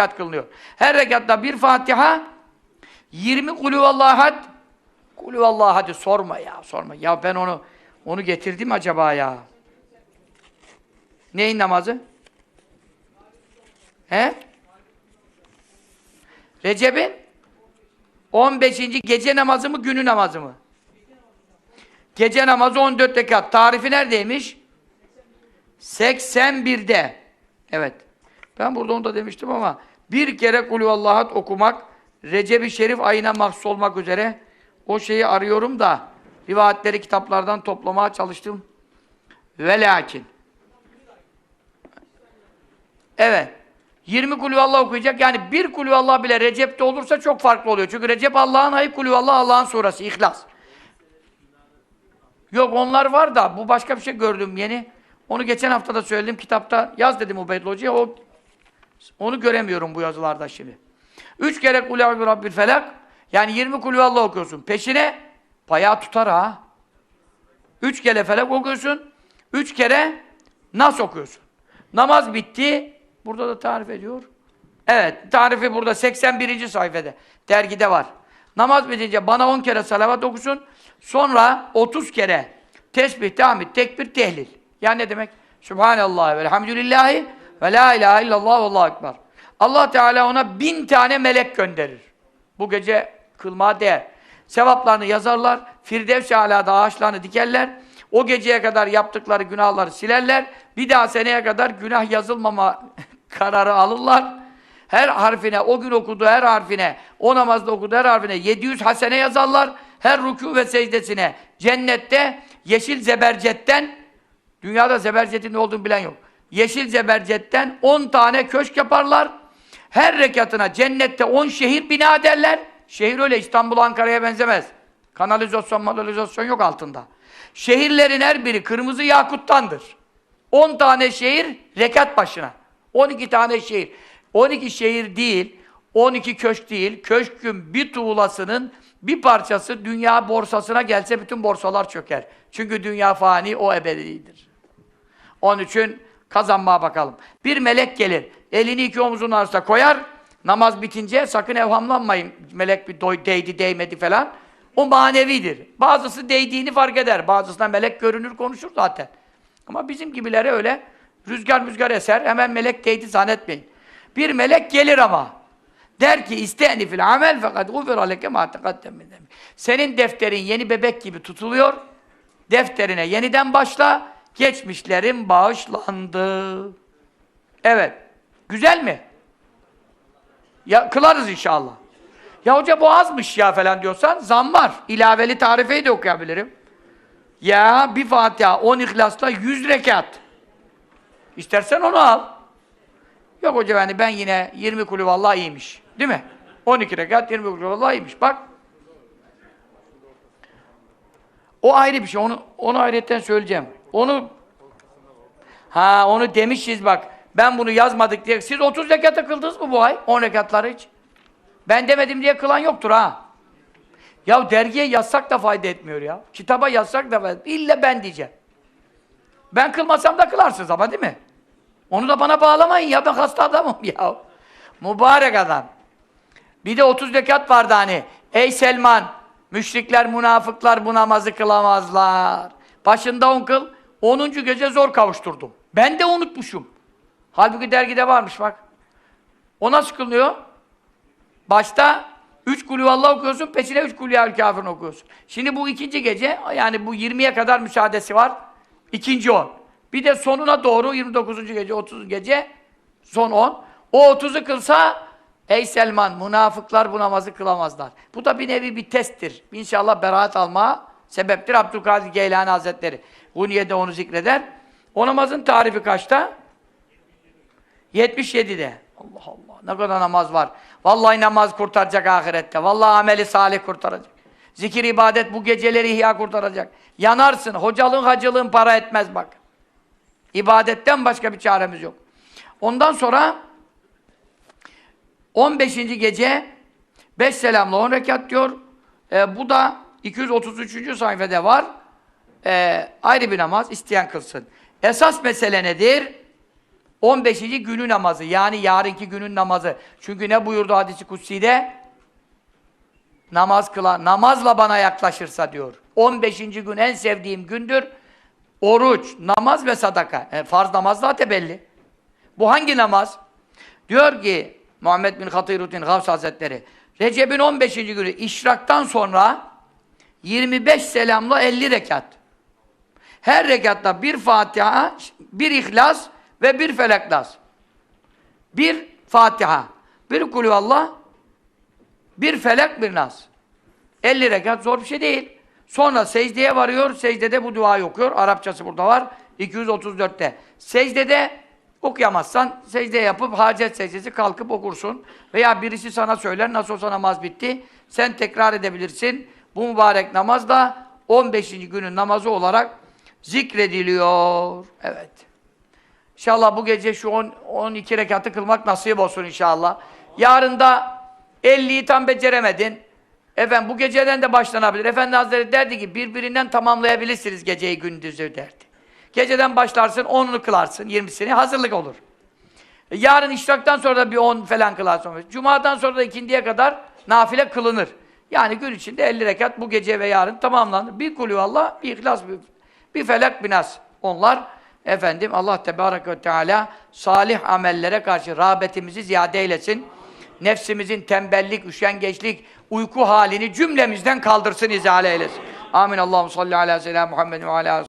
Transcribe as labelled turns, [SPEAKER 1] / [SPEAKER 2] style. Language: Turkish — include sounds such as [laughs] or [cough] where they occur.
[SPEAKER 1] rekat kılınıyor. Her rekatta bir Fatiha, 20 kulüvallahu had. Kulüvallahu hadi sorma ya, sorma. Ya ben onu onu getirdim acaba ya? Neyin namazı? He? Recep'in 15. gece namazı mı, günü namazı mı? Gece namazı 14 rekat. Tarifi neredeymiş? 81'de. Evet. Ben burada onu da demiştim ama bir kere kulüvallahat okumak Recep-i Şerif ayına mahsus olmak üzere o şeyi arıyorum da rivayetleri kitaplardan toplamaya çalıştım. Ve lakin Evet. 20 kulüvallah okuyacak. Yani bir kulüvallah bile Recep'te olursa çok farklı oluyor. Çünkü Recep Allah'ın ayı, kulüvallah Allah'ın surası. İhlas. Yok onlar var da bu başka bir şey gördüm yeni. Onu geçen hafta da söyledim kitapta. Yaz dedim Ubeydullah Hoca'ya. O, onu göremiyorum bu yazılarda şimdi. Üç kere Kul Eûzü Rabbil Felak. Yani 20 kulü Allah okuyorsun. Peşine bayağı tutar ha. Üç kere felak okuyorsun. Üç kere nas okuyorsun. Namaz bitti. Burada da tarif ediyor. Evet, tarifi burada 81. sayfada. Dergide var. Namaz bitince bana 10 kere salavat okusun. Sonra 30 kere tesbih, tahmid, tekbir, tehlil. Yani ne demek? Subhanallah ve elhamdülillahi ve la ilahe illallah allahu ekber. Allah Teala ona bin tane melek gönderir. Bu gece kılmaya değer. Sevaplarını yazarlar. Firdevs-i Alâ'da ağaçlarını dikerler. O geceye kadar yaptıkları günahları silerler. Bir daha seneye kadar günah yazılmama [laughs] kararı alırlar. Her harfine, o gün okuduğu her harfine, o namazda okuduğu her harfine 700 hasene yazarlar. Her rükû ve secdesine cennette yeşil zebercetten, dünyada zebercetin ne olduğunu bilen yok. Yeşil zebercetten 10 tane köşk yaparlar. Her rekatına cennette 10 şehir bina ederler. Şehir öyle İstanbul, Ankara'ya benzemez. Kanalizasyon, kanalizasyon yok altında. Şehirlerin her biri kırmızı yakuttandır. 10 tane şehir rekat başına. 12 tane şehir. 12 şehir değil, 12 köşk değil. Köşkün bir tuğlasının bir parçası dünya borsasına gelse bütün borsalar çöker. Çünkü dünya fani, o ebedidir. Onun için kazanmaya bakalım. Bir melek gelir, elini iki omuzun arasına koyar, namaz bitince sakın evhamlanmayın. Melek bir doy, değdi, değmedi falan. O manevidir. Bazısı değdiğini fark eder. Bazısına melek görünür, konuşur zaten. Ama bizim gibileri öyle rüzgar müzgar eser, hemen melek değdi zannetmeyin. Bir melek gelir ama. Der ki isteni fil amel fakat gufira leke ma taqaddem min zembi." Senin defterin yeni bebek gibi tutuluyor. Defterine yeniden başla. Geçmişlerin bağışlandı. Evet. Güzel mi? Ya kılarız inşallah. Ya hoca bu azmış ya falan diyorsan zam var. İlaveli tarifeyi de okuyabilirim. Ya bir Fatiha 10 ihlasla 100 rekat. İstersen onu al. Yok hoca yani ben yine 20 kulü vallahi iyiymiş. Değil mi? 12 rekat 20 kulü vallahi iyiymiş. Bak. O ayrı bir şey. Onu onu ayrıyetten söyleyeceğim. Onu Ha onu demişiz bak. Ben bunu yazmadık diye. Siz 30 rekata kıldınız mı bu ay? 10 rekatları hiç. Ben demedim diye kılan yoktur ha. Ya dergiye yazsak da fayda etmiyor ya. Kitaba yazsak da fayda İlle ben diyeceğim. Ben kılmasam da kılarsınız ama değil mi? Onu da bana bağlamayın ya ben hasta adamım [laughs] ya. Mübarek adam. Bir de 30 rekat vardı hani. Ey Selman, müşrikler, münafıklar bu namazı kılamazlar. Başında on kıl, 10. gece zor kavuşturdum. Ben de unutmuşum. Halbuki dergide varmış bak. O nasıl kılınıyor? Başta üç kulü Allah okuyorsun, peşine üç kulü kafirin okuyorsun. Şimdi bu ikinci gece, yani bu 20'ye kadar müsaadesi var. İkinci on. Bir de sonuna doğru 29. gece, 30. gece son 10. O 30'u kılsa ey Selman münafıklar bu namazı kılamazlar. Bu da bir nevi bir testtir. İnşallah beraat alma sebeptir. Abdülkadir Geylani Hazretleri Huniye'de onu zikreder. O namazın tarifi kaçta? 77'de. Allah Allah. Ne kadar namaz var. Vallahi namaz kurtaracak ahirette. Vallahi ameli salih kurtaracak. Zikir ibadet bu geceleri ihya kurtaracak. Yanarsın. Hocalığın hacılığın para etmez bak. İbadetten başka bir çaremiz yok. Ondan sonra 15. gece 5 selamla 10 rekat diyor. Ee, bu da 233. sayfada var. Ee, ayrı bir namaz isteyen kılsın. Esas mesele nedir? 15. günü namazı yani yarınki günün namazı. Çünkü ne buyurdu hadisi kutsi'de? Namaz kılan, namazla bana yaklaşırsa diyor. 15. gün en sevdiğim gündür. Oruç, namaz ve sadaka. E, farz namaz zaten belli. Bu hangi namaz? Diyor ki Muhammed bin Hatiruddin Gavs Hazretleri Recep'in 15. günü işraktan sonra 25 selamla 50 rekat. Her rekatta bir Fatiha, bir İhlas ve bir Felaklas. Bir Fatiha, bir Kulüvallah, bir Felak, bir Nas. 50 rekat zor bir şey değil. Sonra secdeye varıyor, secdede bu duayı okuyor. Arapçası burada var, 234'te. Secdede okuyamazsan, secde yapıp hacet secdesi kalkıp okursun. Veya birisi sana söyler, nasıl olsa namaz bitti. Sen tekrar edebilirsin. Bu mübarek namaz da 15. günün namazı olarak zikrediliyor. Evet. İnşallah bu gece şu 10, 12 rekatı kılmak nasip olsun inşallah. Yarın da 50'yi tam beceremedin. Efendim bu geceden de başlanabilir. Efendi Hazretleri derdi ki birbirinden tamamlayabilirsiniz geceyi gündüzü derdi. Geceden başlarsın 10'unu kılarsın 20'sini hazırlık olur. E, Yarın işraktan sonra da bir 10 falan kılarsın. Cuma'dan sonra da ikindiye kadar nafile kılınır. Yani gün içinde 50 rekat bu gece ve yarın tamamlanır. Bir kulü Allah, bir ihlas, bir, bir felak, bir nas. Onlar efendim Allah Tebarek ve Teala salih amellere karşı rağbetimizi ziyade eylesin. Nefsimizin tembellik, üşengeçlik, uyku halini cümlemizden kaldırsın, izale eylesin. Amin. Allahu salli ala seyyidina Muhammed ve ala